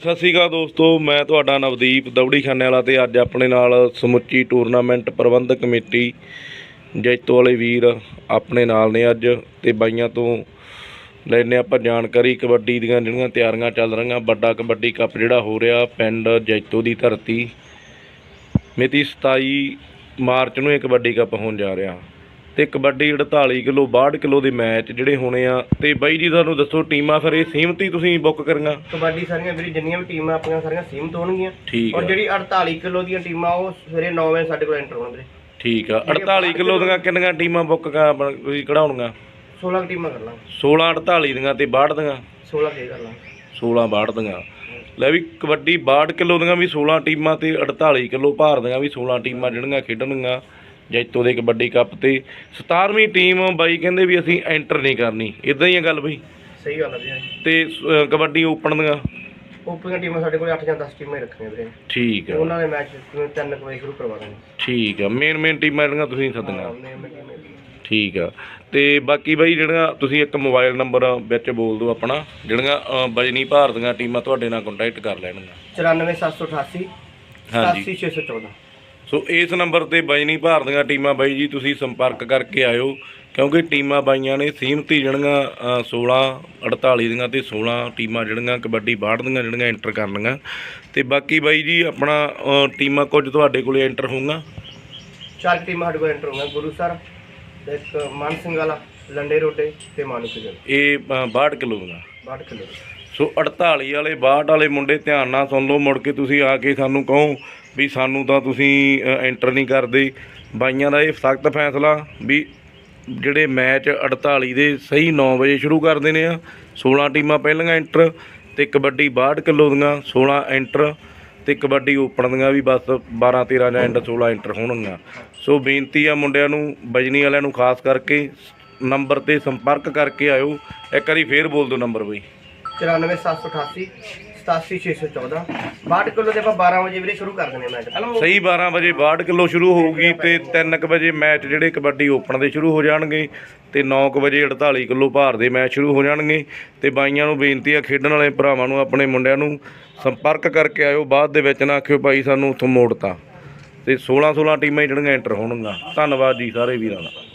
ਸਤਿ ਸ਼੍ਰੀ ਅਕਾਲ ਦੋਸਤੋ, ਮੈਂ ਤੁਹਾਡਾ ਨਵਦੀਪ ਦੌੜੀ ਖਾਨੇ ਵਾਲਾ ਤੇ ਅੱਜ ਆਪਣੇ ਨਾਲ ਸਮੁੱਚੀ ਟੂਰਨਾਮੈਂਟ ਪ੍ਰਬੰਧਕ ਕਮੇਟੀ ਜੈਤੋ ਵਾਲੇ ਵੀਰ ਆਪਣੇ ਨਾਲ ਨੇ ਅੱਜ ਤੇ ਬਾਈਆਂ ਤੋਂ ਲੈਨੇ ਆਪਾਂ ਜਾਣਕਾਰੀ, ਕਬੱਡੀ ਦੀਆਂ ਜਿਹੜੀਆਂ ਤਿਆਰੀਆਂ ਚੱਲ ਰਹੀਆਂ, ਵੱਡਾ ਕਬੱਡੀ ਕੱਪ ਜਿਹੜਾ ਹੋ ਰਿਹਾ ਪਿੰਡ ਜੈਤੋ ਦੀ ਧਰਤੀ। ਮਿਤੀ 27 ਮਾਰਚ ਨੂੰ ਇਹ ਕਬੱਡੀ ਕੱਪ ਹੋਣ ਜਾ ਰਿਹਾ। ਤੇ ਕਬੱਡੀ 48 ਕਿਲੋ 62 ਕਿਲੋ ਦੇ ਮੈਚ ਜਿਹੜੇ ਹੋਣੇ ਆ। ਤੇ ਬਾਈ ਜੀ ਤੁਹਾਨੂੰ ਦੱਸੋ ਟੀਮਾਂ ਫਿਰ ਇਹ ਸੀਮਤੀ ਤੁਸੀਂ ਬੁੱਕ ਕਰੀਆਂ? ਕਬੱਡੀ ਸਾਰੀਆਂ ਵੀਰੇ ਜਿੰਨੀਆਂ ਵੀ ਟੀਮਾਂ ਆਪਣੀਆਂ ਸਾਰੀਆਂ ਸੀਮਤ ਹੋਣਗੀਆਂ। ਠੀਕ ਔਰ ਆ। ਜਿਹੜੀ 48 ਕਿਲੋ ਦੀਆਂ ਟੀਮਾਂ ਉਹ ਸਵੇਰੇ 9 ਵਜੇ ਸਾਡੇ ਕੋਲ ਐਂਟਰ ਹੋਣ ਵੀਰੇ ਠੀਕ ਆ। 48 ਕਿਲੋ ਦੀਆਂ ਕਿੰਨੀਆਂ ਟੀਮਾਂ ਬੁੱਕ ਕਢਾਉਣੀਆਂ? 16 ਕੁ ਟੀਮਾਂ ਕਰ ਲਾਂਗੇ। 16 48 ਦੀਆਂ ਤੇ 62 ਦੀਆਂ? 16 ਕੇ ਕਰ ਲਾਂਗੇ। 16 62 ਦੀਆਂ। ਲੈ ਵੀ ਕਬੱਡੀ 62 ਕਿਲੋ ਦੀਆਂ ਵੀ 16 ਟੀਮਾਂ ਤੇ 48 ਕਿਲੋ ਭਾਰ ਦੀਆਂ ਵੀ 16 ਟੀਮਾਂ ਜਿਹੜੀਆਂ ਖੇਡਣਗੀਆਂ। ਜੈਤੋ ਦੇ ਕਬੱਡੀ ਕੱਪ ਤੇ 17ਵੀਂ ਟੀਮ ਬਾਈ ਕਹਿੰਦੇ ਵੀ ਅਸੀਂ ਐਂਟਰ ਨਹੀਂ ਕਰਨੀ। ਇਦਾਂ ਹੀ ਆ ਗੱਲ ਬਈ। ਸਹੀ ਗੱਲ ਹੈ ਵੀਰੇ ਤੇ ਅ, ਕਬੱਡੀ ਓਪਨ ਦੀਆਂ? ਓਪਨ ਟੀਮਾਂ ਸਾਡੇ ਕੋਲ 8 ਜਾਂ 10 ਟੀਮਾਂ ਹੀ ਰੱਖਣੀਆਂ ਵੀਰੇ। ਠੀਕ ਤੇ ਆ ਉਹਨਾਂ ਦੇ ਮੈਚ ਤਿੰਨ ਕੁ ਵਜੇ ਸ਼ੁਰੂ ਕਰਵਾ ਦਾਂਗੇ ਠੀਕ ਆ। ਮੇਨ ਮੇਨ ਟੀਮਾਂ ਜਿਹੜੀਆਂ ਤੁਸੀਂ ਹੈ। ਠੀਕ ਆ। ਤੇ ਬਾਕੀ ਬਾਈ ਜਿਹੜਾ ਤੁਸੀਂ ਇੱਕ ਮੋਬਾਈਲ ਨੰਬਰ ਵਿੱਚ ਬੋਲ ਦਿਓ ਆਪਣਾ ਜਿਹੜੀਆਂ ਅ, ਬਜਨੀ ਭਾਰ ਦੀਆਂ ਟੀਮਾਂ ਤੁਹਾਡੇ ਨਾਲ ਕੰਟੈਕਟ ਕਰ ਲੈਣਗੀਆਂ 94788 ਹਾਂਜੀ। 87614 ਸੋ ਇਸ ਨੰਬਰ ਤੇ ਬਜਨੀ ਭਾਰ ਦੀਆਂ ਟੀਮਾਂ ਬਾਈ ਜੀ ਤੁਸੀਂ ਸੰਪਰਕ ਕਰਕੇ ਆਇਓ ਕਿਉਂਕਿ ਟੀਮਾਂ ਬਾਈਆਂ ਨੇ ਸੀਮਤੀ ਜਿਹੜੀਆਂ ਅ, 16 48 ਦੀਆਂ ਤੇ 16 ਟੀਮਾਂ ਜਿਹੜੀਆਂ ਕਬੱਡੀ ਬਾੜ ਦੀਆਂ ਜਿਹੜੀਆਂ ਐਂਟਰ ਕਰਨੀਆਂ। ਤੇ ਬਾਕੀ ਬਾਈ ਜੀ ਆਪਣਾ ਟੀਮਾਂ ਕੁਝ ਤੁਹਾਡੇ ਕੋਲੇ ਐਂਟਰ ਹੋਊਗਾ? ਚਾਰ ਟੀਮਾਂ ਸਾਡੇ ਕੋਲ ਐਂਟਰ ਹੋਣਗੀਆਂ ਗੁਰੂ ਸਰ ਇੱਕ ਮਾਨ ਸਿੰਘ ਵਾਲਾ ਲੰਡੇ ਰੋਡੇ ਤੇ ਮਾਨੂ ਕਿਜਨ ਇਹ ਅ, 62 ਕਿਲੋ ਦੀਆਂ। 62 ਕਿਲੋ। ਸੋ 48 ਵਾਲੇ 62 ਵਾਲੇ ਮੁੰਡੇ ਧਿਆਨ ਨਾਲ ਸੁਣ ਲਓ, ਮੁੜ ਕੇ ਤੁਸੀਂ ਆ ਕੇ ਸਾਨੂੰ ਕਹੋ ਵੀ ਸਾਨੂੰ ਤਾਂ ਤੁਸੀਂ ਐਂਟਰ ਨਹੀਂ ਕਰਦੇ। ਬਾਈਆਂ ਦਾ ਇਹ ਸਖਤ ਫੈਸਲਾ ਵੀ ਜਿਹੜੇ ਮੈਚ 48 ਦੇ ਸਹੀ 9 ਵਜੇ ਸ਼ੁਰੂ ਕਰ ਦੇਣੇ ਆ 16 ਟੀਮਾਂ ਪਹਿਲੀਆਂ ਐਂਟਰ ਤੇ ਕਬੱਡੀ 62 ਕਿਲੋ ਦੀਆਂ 16 ਐਂਟਰ ਤੇ ਕਬੱਡੀ ਓਪਨ ਦੀਆਂ ਵੀ ਬਸ 12 13 ਜਾਂ ਐਂਡ 16 ਐਂਟਰ ਹੋਣਗੀਆਂ। ਸੋ ਬੇਨਤੀ ਆ ਮੁੰਡਿਆਂ ਨੂੰ ਬਜਨੀ ਵਾਲਿਆਂ ਨੂੰ ਖਾਸ ਕਰਕੇ ਨੰਬਰ ਤੇ ਸੰਪਰਕ ਕਰਕੇ ਆਇਓ। ਇੱਕ ਵਾਰੀ ਫੇਰ ਬੋਲ ਦਿਓ ਨੰਬਰ ਬਈ। 94788 87614 62 ਕਿਲੋ ਦੇ ਆਪਾਂ 12 ਵਜੇ ਵੀਰੇ ਸ਼ੁਰੂ ਕਰ ਦਿੰਦੇ ਮੈਚ ਹੈਲੋ ਸਹੀ 12 ਵਜੇ 62 ਕਿਲੋ ਸ਼ੁਰੂ ਹੋਊਗੀ ਤੇ 3 ਵਜੇ ਮੈਚ ਜਿਹੜੇ ਕਬੱਡੀ ਓਪਨ ਦੇ ਸ਼ੁਰੂ ਹੋ ਜਾਣਗੇ ਤੇ 9 ਵਜੇ 48 ਕਿਲੋ ਭਾਰ ਦੇ ਮੈਚ ਸ਼ੁਰੂ ਹੋ ਜਾਣਗੇ ਤੇ ਬਾਈਆਂ ਨੂੰ ਬੇਨਤੀ ਆ ਖੇਡਣ ਵਾਲੇ ਭਰਾਵਾਂ ਨੂੰ, ਆਪਣੇ ਮੁੰਡਿਆਂ ਨੂੰ ਸੰਪਰਕ ਕਰਕੇ ਆਇਓ, ਬਾਅਦ ਦੇ ਵਿੱਚ ਨਾ ਆਖਿਓ ਭਾਈ ਸਾਨੂੰ ਉੱਥੋਂ ਮੋੜਤਾ। ਤੇ 16 16 ਟੀਮਾਂ ਜਿਹੜੀਆਂ ਐਂਟਰ ਹੋਣਗੀਆਂ। ਧੰਨਵਾਦ ਜੀ ਸਾਰੇ ਵੀਰਾਂ ਦਾ।